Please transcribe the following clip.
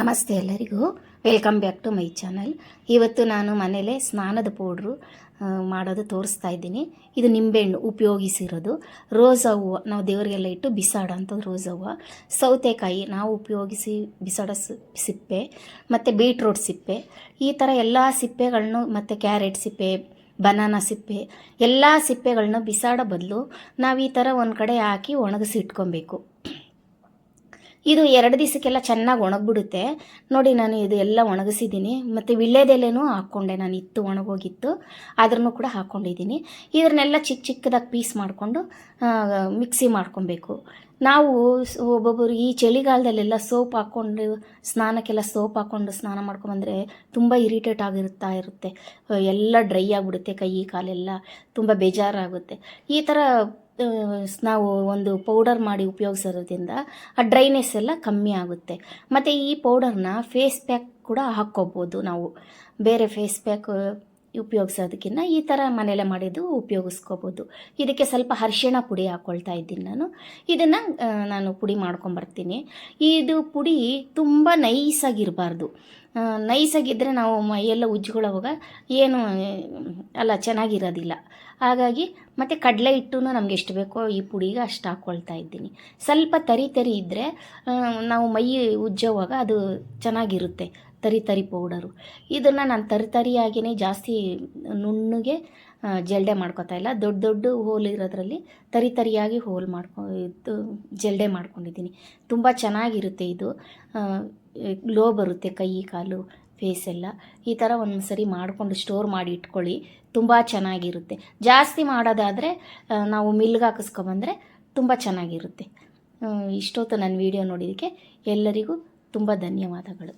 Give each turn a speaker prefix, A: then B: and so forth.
A: ನಮಸ್ತೆ ಎಲ್ಲರಿಗೂ. Welcome back to my channel ಇವತ್ತು ನಾನು ಮನೇಲೆ ಸ್ನಾನದ ಪೌಡ್ರು ಮಾಡೋದು ತೋರಿಸ್ತಾ ಇದ್ದೀನಿ. ಇದು ನಿಂಬೆಹಣ್ಣು ಉಪಯೋಗಿಸಿರೋದು. ರೋಸ್ ಹೂವು ನಾವು ದೇವರಿಗೆಲ್ಲ ಇಟ್ಟು ಬಿಸಾಡೋ ಅಂಥದ್ದು ರೋಸ್ ಹೂವು ಸೌತೆಕಾಯಿ ನಾವು ಉಪಯೋಗಿಸಿ ಬಿಸಾಡೋ ಸಿಪ್ಪೆ, ಮತ್ತು ಬೀಟ್ರೂಟ್ ಸಿಪ್ಪೆ. ಈ ಥರ ಎಲ್ಲ ಸಿಪ್ಪೆಗಳನ್ನು ಮತ್ತು ಕ್ಯಾರೆಟ್ ಸಿಪ್ಪೆ ಬನಾನಾ ಸಿಪ್ಪೆ, ಎಲ್ಲ ಸಿಪ್ಪೆಗಳನ್ನ ಬಿಸಾಡೋ ಬದಲು ನಾವು ಈ ಥರ ಒಂದು ಕಡೆ ಹಾಕಿ ಒಣಗಿಸಿ ಇಟ್ಕೊಬೇಕು. ಇದು ಎರಡು ದಿವಸಕ್ಕೆಲ್ಲ ಚೆನ್ನಾಗಿ ಒಣಗಿಬಿಡುತ್ತೆ. ನೋಡಿ ನಾನು ಇದು ಎಲ್ಲ ಒಣಗಿಸಿದ್ದೀನಿ. ಮತ್ತು ವಿಳ್ಳೆದೆಲೆನೂ ಹಾಕ್ಕೊಂಡೆ ನಾನು, ಇತ್ತು ಒಣಗೋಗಿತ್ತು. ಅದನ್ನು ಕೂಡ ಹಾಕ್ಕೊಂಡಿದ್ದೀನಿ ಇದನ್ನೆಲ್ಲ ಚಿಕ್ಕ ಚಿಕ್ಕದಾಗಿ ಪೀಸ್ ಮಾಡಿಕೊಂಡು ಮಿಕ್ಸಿ ಮಾಡ್ಕೊಬೇಕು. ನಾವು ಒಬ್ಬೊಬ್ಬರು ಈ ಚಳಿಗಾಲದಲ್ಲೆಲ್ಲ ಸೋಪ್ ಹಾಕ್ಕೊಂಡು, ಸ್ನಾನಕ್ಕೆಲ್ಲ ಸೋಪ್ ಹಾಕ್ಕೊಂಡು ಸ್ನಾನ ಮಾಡ್ಕೊಂಬಂದರೆ ತುಂಬ ಇರಿಟೇಟ್ ಆಗಿರುತ್ತಾ ಇರುತ್ತೆ. ಎಲ್ಲ ಡ್ರೈ ಆಗಿಬಿಡುತ್ತೆ ಕೈ, ಕಾಲೆಲ್ಲ. ತುಂಬ ಬೇಜಾರಾಗುತ್ತೆ. ಈ ಥರ ನಾವು ಒಂದು ಪೌಡರ್ ಮಾಡಿ ಉಪಯೋಗಿಸೋದ್ರಿಂದ ಆ ಡ್ರೈನೆಸ್ ಎಲ್ಲ ಕಮ್ಮಿ ಆಗುತ್ತೆ. ಮತ್ತು ಈ ಪೌಡರ್ನ ಫೇಸ್ ಪ್ಯಾಕ್ ಕೂಡ ಹಾಕ್ಕೋಬೋದು ನಾವು. ಬೇರೆ ಫೇಸ್ ಪ್ಯಾಕ್ ಉಪಯೋಗಿಸೋದಕ್ಕಿಂತ ಈ ಥರ ಮನೇಲೆ ಮಾಡಿದ್ದು ಉಪಯೋಗಿಸ್ಕೋಬೋದು. ಇದಕ್ಕೆ ಸ್ವಲ್ಪ ಅರಿಶಿಣ ಪುಡಿ ಹಾಕ್ಕೊಳ್ತಾ ಇದ್ದೀನಿ ನಾನು. ಇದನ್ನು ನಾನು ಪುಡಿ ಮಾಡ್ಕೊಂಬರ್ತೀನಿ. ಇದು ಪುಡಿ ತುಂಬ ನೈಸಾಗಿರಬಾರ್ದು. ನೈಸಾಗಿದ್ದರೆ ನಾವು ಮೈಯೆಲ್ಲ ಉಜ್ಕೊಳ್ಳೋವಾಗ ಏನು, ಅಲ್ಲ, ಚೆನ್ನಾಗಿರೋದಿಲ್ಲ. ಹಾಗಾಗಿ ಮತ್ತು ಕಡಲೆ ಹಿಟ್ಟು ನಮ್ಗೆ ಎಷ್ಟು ಬೇಕೋ ಈ ಪುಡಿಗೆ ಅಷ್ಟು ಹಾಕ್ಕೊಳ್ತಾ ಇದ್ದೀನಿ. ಸ್ವಲ್ಪ ತರಿ ತರಿ ಇದ್ದರೆ ನಾವು ಮೈ ಉಜ್ಜೋವಾಗ ಅದು ಚೆನ್ನಾಗಿರುತ್ತೆ. ತರಿ ತರಿ ಪೌಡರು. ಇದನ್ನು ನಾನು ತರಿ ತರಿಯಾಗಿಯೇ ಜಾಸ್ತಿ ನುಣ್ಣಗೆ ಜಲ್ಡೆ ಮಾಡ್ಕೊತಾ ಇಲ್ಲ. ದೊಡ್ಡ ದೊಡ್ಡ ಹೋಲ್ ಇರೋದ್ರಲ್ಲಿ ತರಿ ತರಿಯಾಗಿ ಹೋಲ್ ಮಾಡ್ಕೊ, ಇದು ಜಲ್ಡೆ ಮಾಡ್ಕೊಂಡಿದ್ದೀನಿ. ತುಂಬ ಚೆನ್ನಾಗಿರುತ್ತೆ ಇದು. ಗ್ಲೋ ಬರುತ್ತೆ ಕೈ, ಕಾಲು ಫೇಸ್ ಎಲ್ಲ. ಈ ಥರ ಒಂದು ಸರಿ ಮಾಡಿಕೊಂಡು ಸ್ಟೋರ್ ಮಾಡಿ ಇಟ್ಕೊಳ್ಳಿ. ತುಂಬ ಚೆನ್ನಾಗಿರುತ್ತೆ. ಜಾಸ್ತಿ ಮಾಡೋದಾದರೆ ನಾವು ಮಿಲ್ಗೆ ಹಾಕಿಸ್ಕೊಬಂದರೆ ತುಂಬ ಚೆನ್ನಾಗಿರುತ್ತೆ. ಇಷ್ಟೊತ್ತು ನನ್ನ ವಿಡಿಯೋ ನೋಡಿದ್ದಕ್ಕೆ ಎಲ್ಲರಿಗೂ ತುಂಬ ಧನ್ಯವಾದಗಳು.